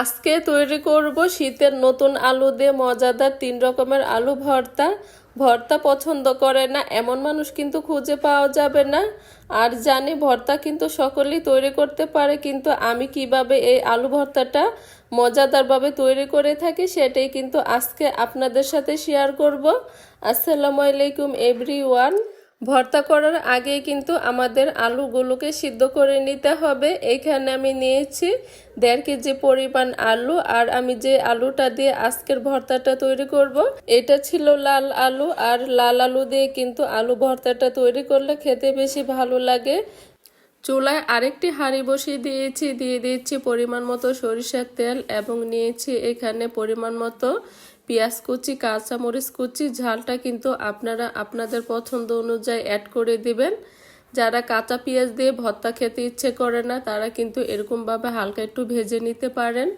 আজকে তৈরি করব শীতের নতুন আলু দিয়ে মজাদার তিন রকমের আলু ভর্তা। ভর্তা পছন্দ করে না, এমন মানুষ কিন্তু খুঁজে পাওয়া যাবে না। আর জানি ভর্তা কিন্তু সকলেই তৈরি করতে পারে, কিন্তু আমি কীভাবে এই আলু ভর্তাটা মজাদারভাবে তৈরি করে থাকি সেটাই কিন্তু আজকে আপনাদের সাথে শেয়ার করব। আসসালামু আলাইকুম এভরিওয়ান ভর্তা করার আগে কিন্তু আমাদের আলুগুলোকে সিদ্ধ করে নিতে হবে। এখানে আমি নিয়েছি দেড় কেজি পরিমাণ আলু আর আমি যে আলুটা দিয়ে আজকের ভর্তাটা তৈরি করব, এটা ছিল লাল আলু। আর লাল আলু দিয়ে কিন্তু আলু ভর্তাটা তৈরি করলে খেতে বেশি ভালো লাগে। চুলায় আরেকটি হাঁড়ি বসিয়ে দিয়েছি, দিয়ে দিয়েছি পরিমাণ মতো সরিষার তেল এবং নিয়েছি এখানে পরিমাণ মতো পেঁয়াজ কুচি, কাঁচামরিচ কুচি, ঝালটা কিন্তু আপনারা আপনাদের পছন্দ অনুযায়ী অ্যাড করে দিবেন। যারা কাঁচা পেঁয়াজ দিয়ে ভর্তা খেতে ইচ্ছে করে না, তারা কিন্তু এরকমভাবে হালকা একটু ভেজে নিতে পারেন।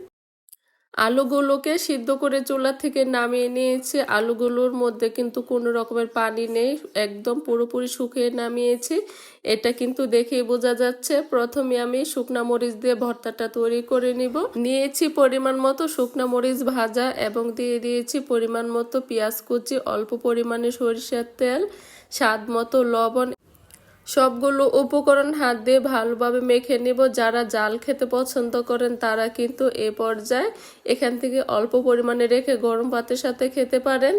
আলুগুলোকে সিদ্ধ করে চুলা থেকে নামিয়ে নিয়েছি। আলুগুলোর মধ্যে কিন্তু কোনো রকমের পানি নেই, একদম পুরোপুরি শুকিয়ে নামিয়েছি। এটা কিন্তু দেখেই বোঝা যাচ্ছে, প্রথমে আমি শুকনা মরিচ দিয়ে ভর্তাটা তৈরি করে নিব। নিয়েছি পরিমাণ মতো শুকনা মরিচ ভাজা এবং দিয়ে দিয়েছি পরিমাণ মতো পেঁয়াজ কুচি, অল্প পরিমাণে সরিষার তেল, স্বাদ মতো লবণ সবগুলো উপকরণ হাত দিয়ে ভালোভাবে মেখে নিব। যারা জাল খেতে পছন্দ করেন, তারা কিন্তু এ পর্যায়ে এখান থেকে অল্প পরিমাণে রেখে গরম ভাতের সাথে খেতে পারেন।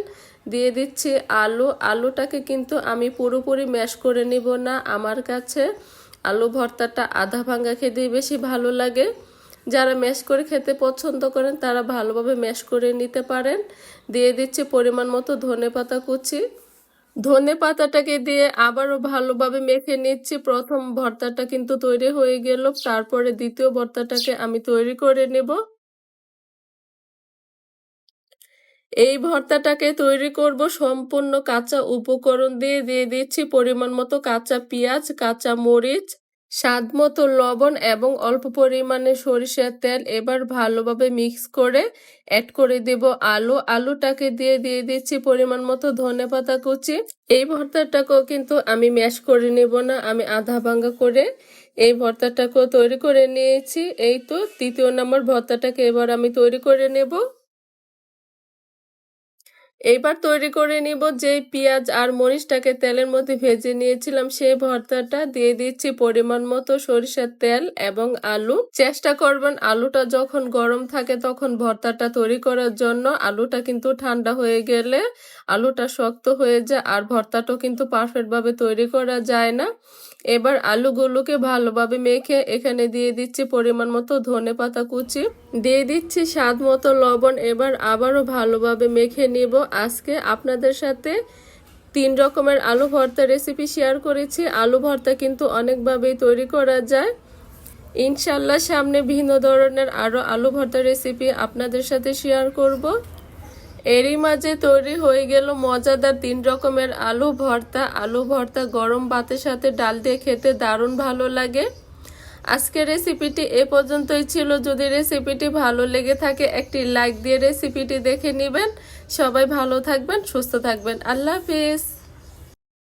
দিয়ে দিচ্ছি আলু। আলুটাকে কিন্তু আমি পুরোপুরি ম্যাশ করে নিব না। আমার কাছে আলু ভর্তাটা আধা ভাঙ্গা খেতে বেশি ভালো লাগে। যারা ম্যাশ করে খেতে পছন্দ করেন, তারা ভালোভাবে ম্যাশ করে নিতে পারেন। দিয়ে দিচ্ছি পরিমাণ মতো ধনে পাতা কুচি। ধনে পাতাটাকে দিয়ে আবারও ভালোভাবে মেখে নিচ্ছি। প্রথম ভর্তাটা কিন্তু তৈরি হয়ে গেল। তারপরে দ্বিতীয় ভর্তাটাকে আমি তৈরি করে নেব। এই ভর্তাটাকে তৈরি করব সম্পূর্ণ কাঁচা উপকরণ দিয়ে। দিয়ে দিচ্ছি পরিমাণ মতো কাঁচা পেঁয়াজ, কাঁচা মরিচ স্বাদ মতো লবণ এবং অল্প পরিমাণে সরিষার তেল এবার ভালোভাবে মিক্স করে অ্যাড করে দেব আলু। আলুটাকে দিয়ে দিয়ে দিচ্ছি পরিমাণ মতো ধনে পাতা কুচি। এই ভর্তাটাকেও কিন্তু আমি ম্যাশ করে নেব না, আমি আধা ভাঙ্গা করে এই ভর্তাটাকেও তৈরি করে নিয়েছি। এই তো, তৃতীয় নম্বর ভর্তাটাকে এবার আমি তৈরি করে নেব। এইবার তৈরি করে নিব যে পেঁয়াজ আর মরিচটাকে তেলের মধ্যে ভেজে নিয়েছিলাম, সেই ভর্তাটা দিয়ে দিচ্ছি পরিমাণ মতো সরিষার তেল এবং আলু। চেষ্টা করবেন আলুটা যখন গরম থাকে তখন ভর্তাটা তৈরি করার জন্য। আলুটা কিন্তু ঠান্ডা হয়ে গেলে আলুটা শক্ত হয়ে যায় আর ভর্তাটাও কিন্তু পারফেক্ট ভাবে তৈরি করা যায় না। এবার আলুগুলোকে ভালোভাবে মেখে এখানে দিয়ে দিচ্ছি পরিমাণ মতো ধনে পাতা কুচি। দিয়ে দিচ্ছি স্বাদ মতো লবণ। এবার আবারও ভালোভাবে মেখে নিব আজকে আপনাদের সাথে তিন রকমের আলু ভর্তা রেসিপি শেয়ার করেছি। আলু ভর্তা কিন্তু অনেকভাবেই তৈরি করা যায়। ইনশাল্লাহ সামনে ভিন্ন ধরনের আরও আলু ভর্তা রেসিপি আপনাদের সাথে শেয়ার করব। এরই মাঝে তৈরি হয়ে গেল মজাদার তিন রকমের আলু ভর্তা। আলু ভর্তা গরম ভাতের সাথে ডাল দিয়ে খেতে দারুণ ভালো লাগে। আজকের রেসিপিটি এ পর্যন্তই ছিল। যদি রেসিপিটি ভালো লেগে থাকে, একটি লাইক দিয়ে রেসিপিটি দেখে নেবেন। সবাই ভালো থাকবেন, সুস্থ থাকবেন। আল্লাহ হাফিজ।